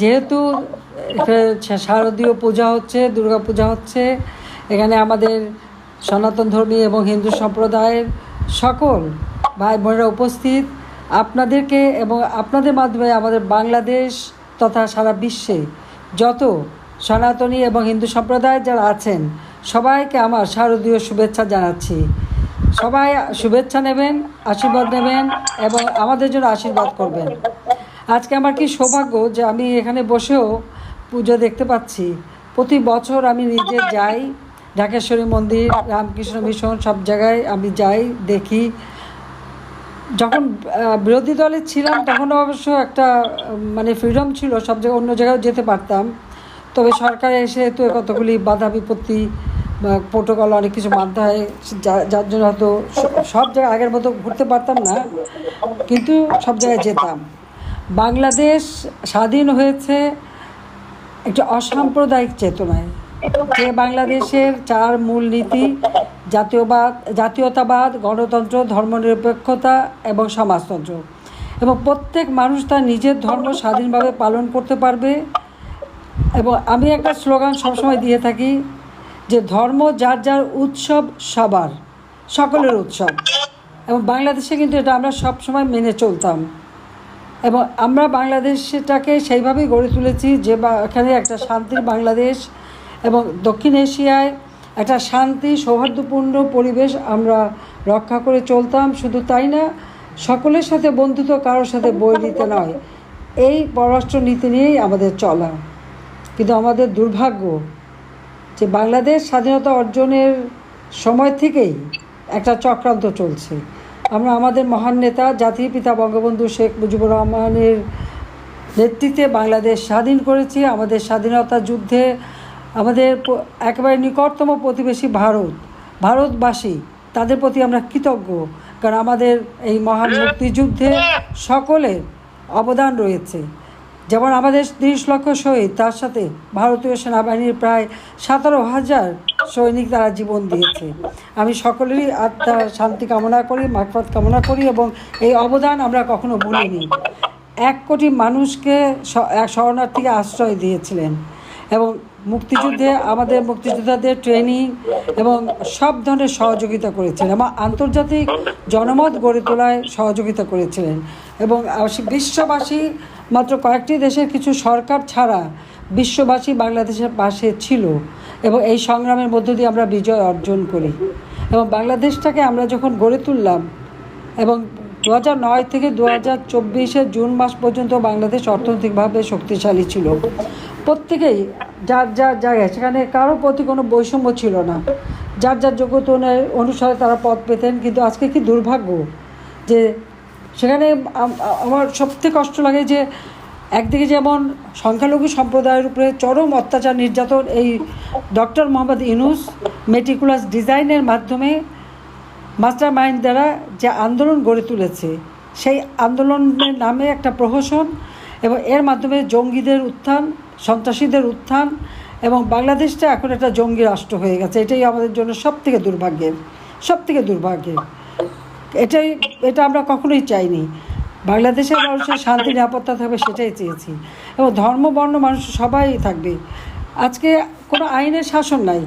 যেহেতু শারদীয় পূজা হচ্ছে, দুর্গা পূজা হচ্ছে, এখানে আমাদের সনাতন ধর্মী এবং হিন্দু সম্প্রদায়ের সকল ভাই বোনেরা উপস্থিত। আপনাদেরকে এবং আপনাদের মাধ্যমে আমাদের বাংলাদেশ তথা সারা বিশ্বে যত সনাতনী এবং হিন্দু সম্প্রদায় যারা আছেন, সবাইকে আমার শারদীয় শুভেচ্ছা জানাচ্ছি। সবাই শুভেচ্ছা নেবেন, আশীর্বাদ নেবেন এবং আমাদের জন্য আশীর্বাদ করবেন। আজকে আমার কি সৌভাগ্য যে আমি এখানে বসেও পুজো দেখতে পাচ্ছি? প্রতি বছর আমি নিজে যাই, ঢাকেশ্বরী মন্দির, রামকৃষ্ণ মিশন সব জায়গায় আমি যাই, দেখি। যখন বিরোধী দলে ছিলাম তখন অবশ্য একটা মানে ফ্রিডম ছিল, সব জায়গায় অন্য জায়গায় যেতে পারতাম। তবে সরকার এসে তো কতগুলি বাধা বিপত্তি প্রোটোকল অনেক কিছু মানতে হয় যার জন্য হয়তো সব জায়গায় আগের মতো ঘুরতে পারতাম না, কিন্তু সব জায়গায় যেতাম। বাংলাদেশ স্বাধীন হয়েছে একটি অসাম্প্রদায়িক চেতনায়, যে বাংলাদেশের চার মূল নীতি, জাতীয়বাদ, জাতীয়তাবাদ, গণতন্ত্র, ধর্মনিরপেক্ষতা এবং সমাজতন্ত্র। এবং প্রত্যেক মানুষ তার নিজের ধর্ম স্বাধীনভাবে পালন করতে পারবে। এবং আমি একটা স্লোগান সবসময় দিয়ে থাকি যে ধর্ম যার যার উৎসব সবার, সকলের উৎসব। এবং বাংলাদেশে কিন্তু এটা আমরা সবসময় মেনে চলতাম। এবং আমরা বাংলাদেশটাকে সেইভাবেই গড়ে তুলেছি যে এখানে একটা শান্তির বাংলাদেশ এবং দক্ষিণ এশিয়ায় একটা শান্তি, সৌহার্দ্যপূর্ণ পরিবেশ আমরা রক্ষা করে চলতাম। শুধু তাই না, সকলের সাথে বন্ধুত্ব কারোর সাথে বই দিতে নয়, এই পররাষ্ট্র নীতি নিয়েই আমাদের চলা। কিন্তু আমাদের দুর্ভাগ্য যে বাংলাদেশ স্বাধীনতা অর্জনের সময় থেকেই একটা চক্রান্ত চলছে। আমরা আমাদের মহান নেতা, জাতির পিতা বঙ্গবন্ধু শেখ মুজিবুর রহমানের নেতৃত্বে বাংলাদেশ স্বাধীন করেছি, আমাদের স্বাধীনতা যুদ্ধে আমাদের একেবারে নিকটতম প্রতিবেশী ভারত, ভারতবাসী, তাদের প্রতি আমরা কৃতজ্ঞ। কারণ আমাদের এই মহান মুক্তিযুদ্ধে সকলের অবদান রয়েছে। যেমন আমাদের তিরিশ লক্ষ শহীদ, তার সাথে ভারতীয় সেনাবাহিনীর প্রায় সতেরো হাজার সৈনিক তারা জীবন দিয়েছে। আমি সকলেরই আত্মার শান্তি কামনা করি মাকফত কামনা করি এবং এই অবদান আমরা কখনো ভুলিনি। এক কোটি মানুষকে শরণার্থীকে আশ্রয় দিয়েছিলেন এবং মুক্তিযুদ্ধে, আমাদের মুক্তিযোদ্ধাদের ট্রেনিং এবং সব ধরনের সহযোগিতা করেছিলেন। এবং আন্তর্জাতিক জনমত গড়ে তোলায় সহযোগিতা করেছিলেন এবং বিশ্ববাসী মাত্র কয়েকটি দেশের কিছু সরকার ছাড়া বিশ্ববাসী বাংলাদেশের পাশে ছিল এবং এই সংগ্রামের মধ্য দিয়ে আমরা বিজয় অর্জন করি। এবং বাংলাদেশটাকে আমরা যখন গড়ে তুললাম এবং দু নয় থেকে দু হাজার চব্বিশের জুন মাস পর্যন্ত বাংলাদেশ অর্থনৈতিকভাবে শক্তিশালী ছিল। প্রত্যেকেই, যার যার জায়গায়, সেখানে কারও প্রতি কোনো বৈষম্য ছিল না। যার যার যোগ্যতা অনুসারে তারা পদ পেতেন, কিন্তু আজকে কি দুর্ভাগ্য যে সেখানে আম- আমার সবথেকে কষ্ট লাগে যে একদিকে যেমন সংখ্যালঘু সম্প্রদায়ের উপরে চরম অত্যাচার নির্যাতন এই ডক্টর মোহাম্মদ ইনুস মেটিকুলাস ডিজাইনের মাধ্যমে মাস্টার মাইন্ড দ্বারা যে আন্দোলন গড়ে তুলেছে, সেই আন্দোলনের নামে একটা প্রহসন এবং এর মাধ্যমে জঙ্গিদের উত্থান, সন্ত্রাসীদের উত্থান এবং বাংলাদেশটা এখন একটা জঙ্গি রাষ্ট্র হয়ে গেছে। এটাই আমাদের জন্য সব থেকে দুর্ভাগ্যের সব থেকে দুর্ভাগ্যের। এটাই, এটা আমরা কখনোই চাইনি। বাংলাদেশের মানুষের শান্তি, নিরাপত্তা থাকবে সেটাই চেয়েছি। এবং ধর্ম, বর্ণ, মানুষ সবাই থাকবে। আজকে কোনো আইনের শাসন নাই।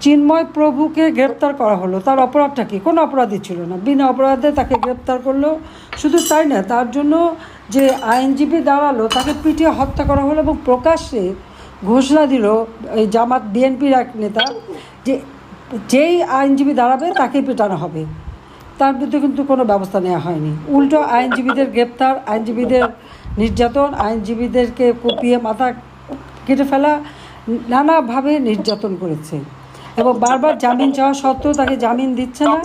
চিন্ময় প্রভুকে গ্রেপ্তার করা হলো। তার অপরাধটা কি? কোনো অপরাধী ছিল না। বিনা অপরাধে তাকে গ্রেপ্তার করল। শুধু তাই না, তার জন্য যে আইনজীবী দাঁড়াল, তাকে পিটিয়ে হত্যা করা হলো এবং প্রকাশ্যে ঘোষণা দিল এই জামাত বিএনপির এক নেতা যে, যেই আইনজীবী দাঁড়াবে তাকেই পেটানো হবে। তার বিরুদ্ধে কিন্তু কোনো ব্যবস্থা নেওয়া হয়নি। উল্টো আইনজীবীদের গ্রেপ্তার, আইনজীবীদের নির্যাতন, আইনজীবীদেরকে কুপিয়ে মাথা কেটে ফেলা নানাভাবে নির্যাতন করেছে। এবং বারবার জামিন চাওয়া সত্ত্বেও তাকে জামিন দিচ্ছে না,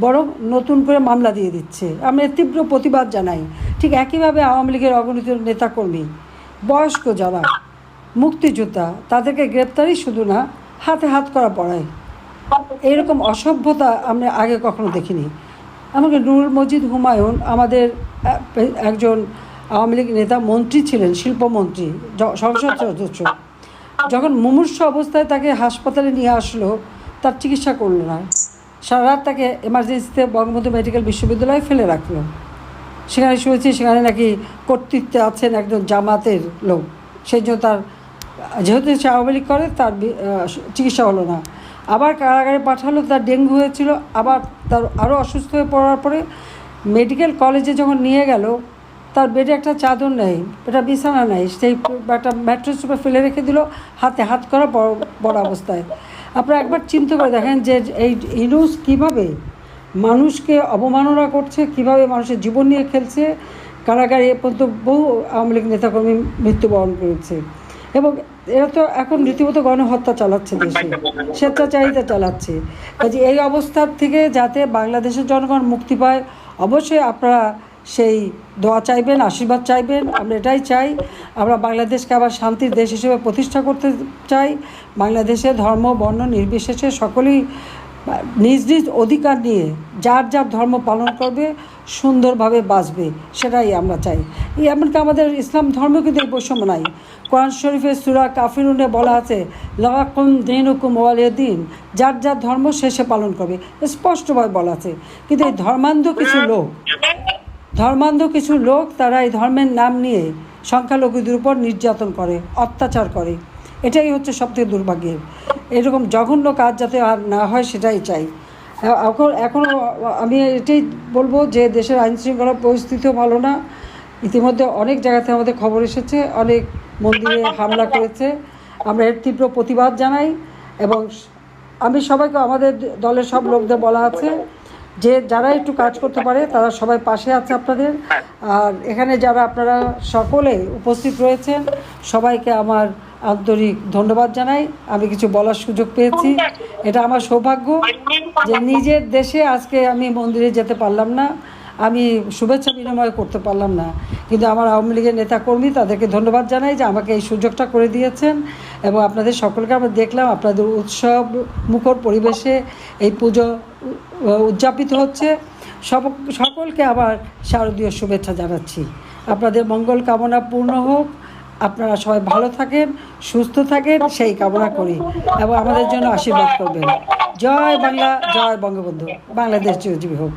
বরং নতুন করে মামলা দিয়ে দিচ্ছে। আমরা তীব্র প্রতিবাদ জানাই। ঠিক একইভাবে আওয়ামী লীগের অগণিত নেতাকর্মী, বয়স্ক যারা, মুক্তিযোদ্ধা, তাদেরকে গ্রেপ্তারই শুধু না, হাতে হাত করা পড়ায়। এইরকম অসভ্যতা আমরা আগে কখনো দেখিনি। আমাকে নুরুল মজিদ হুমায়ুন আমাদের একজন আওয়ামী লীগ নেতা মন্ত্রী ছিলেন, শিল্পমন্ত্রী সংসদ সদস্য। যখন মুমূর্ষ অবস্থায় তাকে হাসপাতালে নিয়ে আসলো, তার চিকিৎসা করল না। সারা রাত তাকে এমার্জেন্সিতে বঙ্গবন্ধু মেডিকেল বিশ্ববিদ্যালয়ে ফেলে রাখল। সেখানে শুনেছি সেখানে নাকি কর্তৃত্বে আছেন একজন জামাতের লোক। সেই জন্য তার, যেহেতু সে আওয়ামী লীগ করে, তার চিকিৎসা হলো না। আবার কারাগারে পাঠালো, তার ডেঙ্গু হয়েছিল, আবার তার আরও অসুস্থ হয়ে পড়ার পরে মেডিকেল কলেজে যখন নিয়ে গেল, তার বেডে একটা চাদর নেই এটা বিছানা নেই, সেই একটা ম্যাট্রেস উপরে ফেলে রেখে দিল, হাতে হাত করা বড় বড় অবস্থায়। আপনারা একবার চিন্তা করে দেখেন যে এই ইনুস কীভাবে মানুষকে অবমাননা করছে, কীভাবে মানুষের জীবন নিয়ে খেলছে, কারাগারে এ পর্যন্ত বহু আওয়ামী লীগ নেতাকর্মী মৃত্যুবরণ করেছে। এবং এরা তো এখন রীতিমতো গণহত্যা চালাচ্ছে দেশে। স্বেচ্ছাচারিতা চালাচ্ছে। কাজে এই অবস্থার থেকে যাতে বাংলাদেশের জনগণ মুক্তি পায়, অবশ্যই আপনারা সেই দোয়া চাইবেন, আশীর্বাদ চাইবেন। আমরা এটাই চাই, আমরা বাংলাদেশকে আবার শান্তির দেশ হিসেবে প্রতিষ্ঠা করতে চাই। বাংলাদেশে ধর্ম, বর্ণ, নির্বিশেষে সকলেই নিজ নিজ অধিকার নিয়ে যার যার ধর্ম পালন করবে, সুন্দরভাবে বাঁচবে, সেটাই আমরা চাই। এমনকি আমাদের ইসলাম ধর্ম কিন্তু বৈষম্য নাই। কোরআন শরীফের সুরা কাফিরুনে বলা আছে, লাকুম দিন হুকুম দিন যার যার ধর্ম সে পালন করবে। স্পষ্টভাবে বলা আছে। কিন্তু এই ধর্মান্ধ কিছু লোক, ধর্মান্ধ কিছু লোক তারা এই ধর্মের নাম নিয়ে সংখ্যালঘুদের উপর নির্যাতন করে, অত্যাচার করে। এটাই হচ্ছে সবথেকে দুর্ভাগ্যের। এরকম জঘন্য কাজ যাতে আর না হয় সেটাই চাই। এখন এখনও আমি এটাই বলব যে দেশের আইন শৃঙ্খলা পরিস্থিতিও ভালো না। ইতিমধ্যে অনেক জায়গাতে আমাদের খবর এসেছে, অনেক মন্দিরে হামলা করেছে। আমরা এর তীব্র প্রতিবাদ জানাই এবং আমি সবাইকে, আমাদের দলের সব লোকদের বলা আছে যে যারা একটু কাজ করতে পারে, তারা সবাই পাশে আছে আপনাদের। আর এখানে যারা আপনারা সকলে উপস্থিত রয়েছেন, সবাইকে আমার আন্তরিক ধন্যবাদ জানাই। আমি কিছু বলার সুযোগ পেয়েছি। এটা আমার সৌভাগ্য যে নিজের দেশে আজকে আমি মন্দিরে যেতে পারলাম না। আমি শুভেচ্ছা বিনিময় করতে পারলাম না। কিন্তু আমার আওয়ামী লীগের নেতাকর্মী তাদেরকে ধন্যবাদ জানাই যে আমাকে এই সুযোগটা করে দিয়েছেন এবং আপনাদের সকলকে আমরা দেখলাম আপনাদের উৎসব মুখর পরিবেশে এই পুজো উদযাপিত হচ্ছে। সব সকলকে আবার শারদীয় শুভেচ্ছা জানাচ্ছি। আপনাদের মঙ্গল কামনা পূর্ণ হোক। আপনারা সবাই ভালো থাকেন, সুস্থ থাকেন, সেই কামনা করি এবং আমাদের জন্য আশীর্বাদ করবেন। জয় বাংলা, জয় বঙ্গবন্ধু। বাংলাদেশ চিরজীবী হোক।